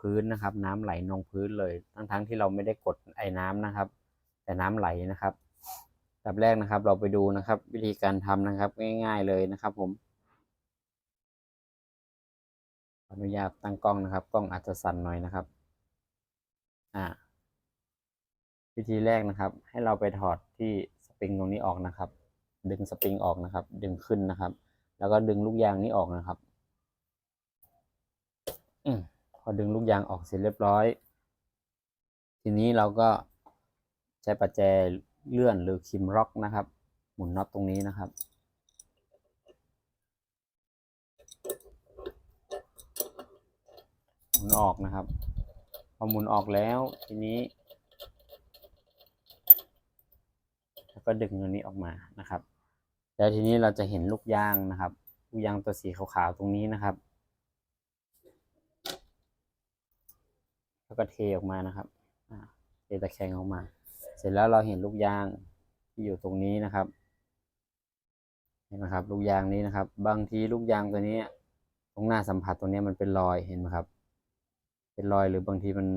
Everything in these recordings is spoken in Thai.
พื้นนะครับ น้ำไหลนองพื้นเลย ทั้งๆที่เราไม่ได้กดไอ้น้ำนะครับ แต่น้ำไหลนะครับแบบแรกนะครับ เราไปดูนะครับ วิธีการทำนะครับ ง่าย ๆเลยนะครับ ผมออนุญาตตั้งกล้องนะครับ กล้องอาจจะสั่นหน่อยนะครับ อ่า วิธีแรกนะครับ ให้เราไปถอดที่สปริงตรงนี้ออกนะครับ ดึงสปริงออกนะครับ ดึงขึ้นนะครับ แล้วก็ดึงลูกยางนี้ออกนะครับ อืม พอดึงลูกยางออกเสร็จเรียบร้อย ทีนี้เราก็ใช้ประแจเลื่อนหรือคิมร็อกนะครับ หมุนน็อตตรงนี้นะครับ หมุนออกนะครับ พอหมุนออกแล้วทีนี้แล้วก็ดึงตัวนี้ออกมานะครับ แล้วทีนี้เราจะเห็นลูกยางนะครับ ลูกยางตัวสีขาวๆตรงนี้นะครับ แล้วก็เทออกมานะครับเทตะแคงออกมา เสร็จแล้วเราเห็นลูกยางที่อยู่ตรงนี้นะครับเห็นไหมครับ ลูกยางนี้นะครับ บางทีลูกยางตัวนี้ ตรงหน้าสัมผัสตรงนี้มันเป็นรอยเห็นไหมครับ เป็นรอยหรือบางทีมัน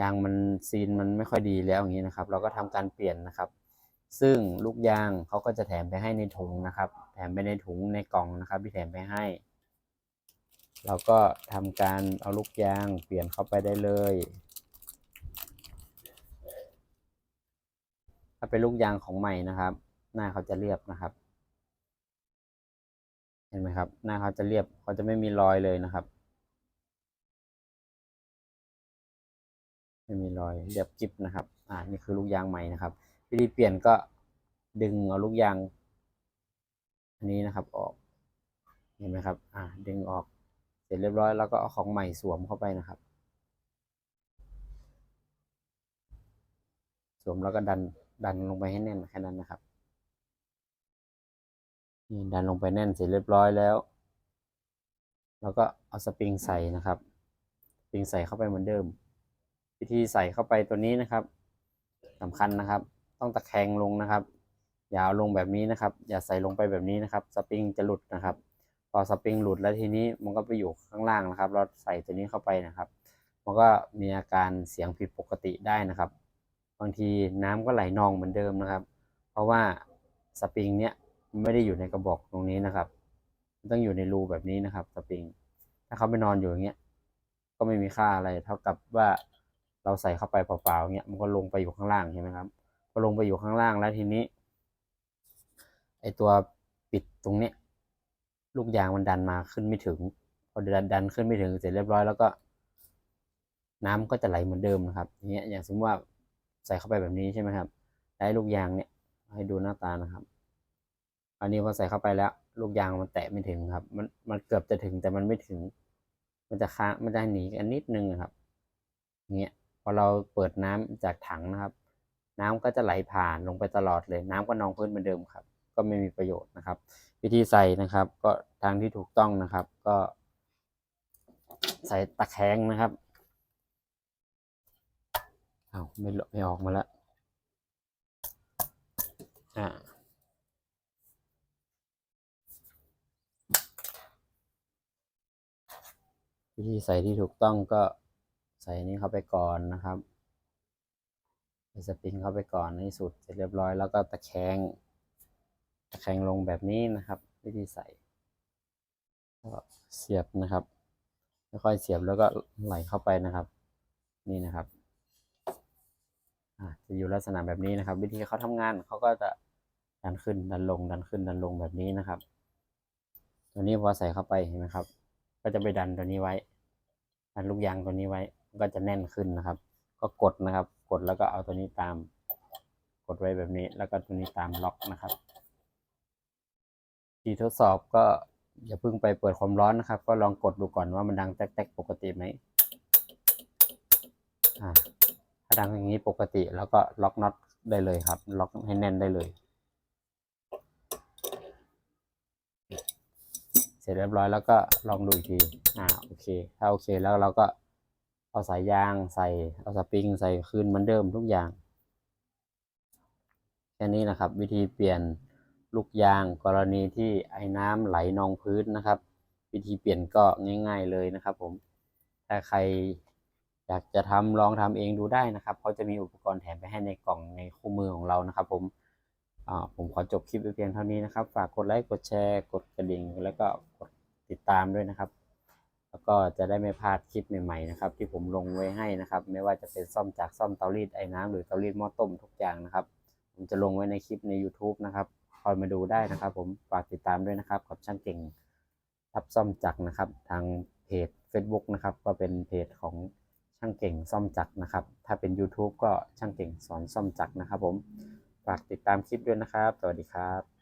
ยางมันซีนมันไม่ค่อยดีแล้วอย่างนี้นะครับ เราก็ทำการเปลี่ยนนะครับ ซึ่งลูกยางเขาก็จะแถมไปให้ในถุงนะครับ แถมไปในถุงในกล่องนะครับ ที่แถมไปให้ เราก็ทำการเอาลูกยางเปลี่ยนเข้าไปได้เลย ถ้าเป็นลูกยางของใหม่นะครับ หน้าเขาจะเรียบนะครับ เห็นไหมครับ หน้าเขาจะเรียบเขาจะไม่มีรอยเลยนะครับ ไม่มีรอยเรียบกิ๊บนะครับ อ่านี่คือลูกยางใหม่นะครับ วิธีเปลี่ยนก็ดึงเอาลูกยาง อันนี้นะครับออก เห็นไหมครับ อ่า ดึงออก เสร็จเรียบร้อยแล้วก็เอาของใหม่สวมเข้าไปนะครับ สวมแล้วก็ดันดันลงไปให้แน่นแค่นั้นนะครับนี่ดันลงไปแน่นเสร็จเรียบร้อยแล้ว แล้วก็เอาสปริงใส่นะครับสปริงใส่เข้าไปเหมือนเดิม วิธีใส่เข้าไปตัวนี้นะครับสำคัญนะครับ ต้องตะแคงลงนะครับ อย่าเอาลงแบบนี้นะครับ อย่าใส่ลงไปแบบนี้นะครับ สปริงจะหลุดนะครับ อสปริงหลุดแล้วทีนี้มันก็ไปอยู่ข้างล่างนะครับ เราใส่ตัวนี้เข้าไปนะครับ มันก็มีอาการเสียงผิดปกติได้นะครับ บางทีน้ำก็ไหลนองเหมือนเดิมนะครับ เพราะว่าสปริงเนี้ยไม่ได้อยู่ในกระบอกตรงนี้นะครับมันต้องอยู่ในรูแบบนี้นะครับสปริง ถ้าเขาไปนอนอยู่อย่างเงี้ย ก็ไม่มีค่าอะไรเท่ากับว่าเราใส่เข้าไปเปล่าๆเงี้ยมันก็ลงไปอยู่ข้างล่างใช่ไหมครับพอลงไปอยู่ข้างล่างแล้วทีนี้ไอตัวปิดตรงเนี้ย ลูกยางมันดันมาขึ้นไม่ถึง พอดันดันขึ้นไม่ถึงเสร็จเรียบร้อยแล้วก็ น้ำก็จะไหลเหมือนเดิมนะครับอย่างเงี้ยอย่างสมมติว่าใส่เข้าไปแบบนี้ใช่ไหมครับแล้ลูกยางเนี่ยให้ดูหน้าตานะครับ อันนี้พอใส่เข้าไปแล้ว ลูกยางมันแตะไม่ถึงครับ มันมันเกือบจะถึงแต่มันไม่ถึง มันจะค้างมันจะหนีกันนิดนึงครับอย่างเงี้ยพอเราเปิดน้ำจากถังนะครับ น้ำก็จะไหลผ่านลงไปตลอดเลย น้ำก็นองพื้นเหมือนเดิมครับ ก็ไม่มีประโยชน์นะครับ วิธีใส่นะครับ ก็ทางที่ถูกต้องนะครับ ก็ ใส่ตะแคงนะครับเอาวไม่เลไม่ออกมาแล้วอ่าวิธีใส่ที่ถูกต้องก็ใส่นี้เข้าไปก่อนนะครับใส่สปริงเข้าไปก่อนในสุดเสร็จเรียบร้อยแล้วก็ตะแคง ตะแคงลงแบบนี้นะครับ วิธีใส่ก็เสียบนะครับค่อยเสียบแล้วก็ไหลเข้าไปนะครับ นี่นะครับจะอยู่ลักษณะแบบนี้นะครับ วิธีเขาทำงานเขาก็จะดันขึ้นดันลงดันขึ้นดันลงแบบนี้นะครับ ตัวนี้พอใส่เข้าไปเห็นไหมครับ ก็จะไปดันตัวนี้ไว้ ดันลูกยางตัวนี้ไว้ ก็จะแน่นขึ้นนะครับ ก็กดนะครับ กดแล้วก็เอาตัวนี้ตาม กดไว้แบบนี้ แล้วก็ตัวนี้ตามล็อกนะครับ ทีทดสอบก็อย่าเพิ่งไปเปิดความร้อนนะครับ ก็ลองกดดูก่อนว่ามันดังแตกๆปกติไหมอ่าถ้าดังอย่างนี้ปกติแล้วก็ล็อกน็อตได้เลยครับ ล็อกให้แน่นได้เลย เสร็จเรียบร้อยแล้วก็ลองดูอีกทีอ่าโอเค ถ้าโอเคแล้วเราก็เอาสายยางใส่ เอาสปริงใส่คืนเหมือนเดิมทุกอย่างแค่นี้นะครับ วิธีเปลี่ยน ลูกยางกรณีที่ไอ้น้ำไหลนองพื้นนะครับ วิธีเปลี่ยนก็ง่าย ๆเลยนะครับ ผม ถ้าใครอยากจะทำลองทำเองดูได้นะครับเขาจะมีอุปกรณ์แถมไปให้ในกล่องในคู่มือของเรานะครับ ผมผมขอจบคลิปไว้เพียงเท่านี้นะครับ ฝากกดไลค์กดแชร์ กดกระดิ่ง แล้วก็กดติดตามด้วยนะครับ แล้วก็จะได้ไม่พลาดคลิปใหม่ๆนะครับ ที่ผมลงไว้ให้นะครับ ไม่ว่าจะเป็นซ่อมจากซ่อมเตารีดไอ้น้ำหรือเตารีดหม้อต้มทุกอย่างนะครับ ผมจะลงไว้ในคลิปใน YouTube นะครับ อยมาดูได้นะครับ ผมฝากติดตามด้วยนะครับกับช่างเก่งรับซ่อมจักรนะครับ ทางเพจ Facebook นะครับ ก็เป็นเพจของช่างเก่งซ่อมจักรนะครับ ถ้าเป็น YouTube ก็ช่างเก่งสอนซ่อมจักรนะครับ ผมฝากติดตามคลิปด้วยนะครับ สวัสดีครับ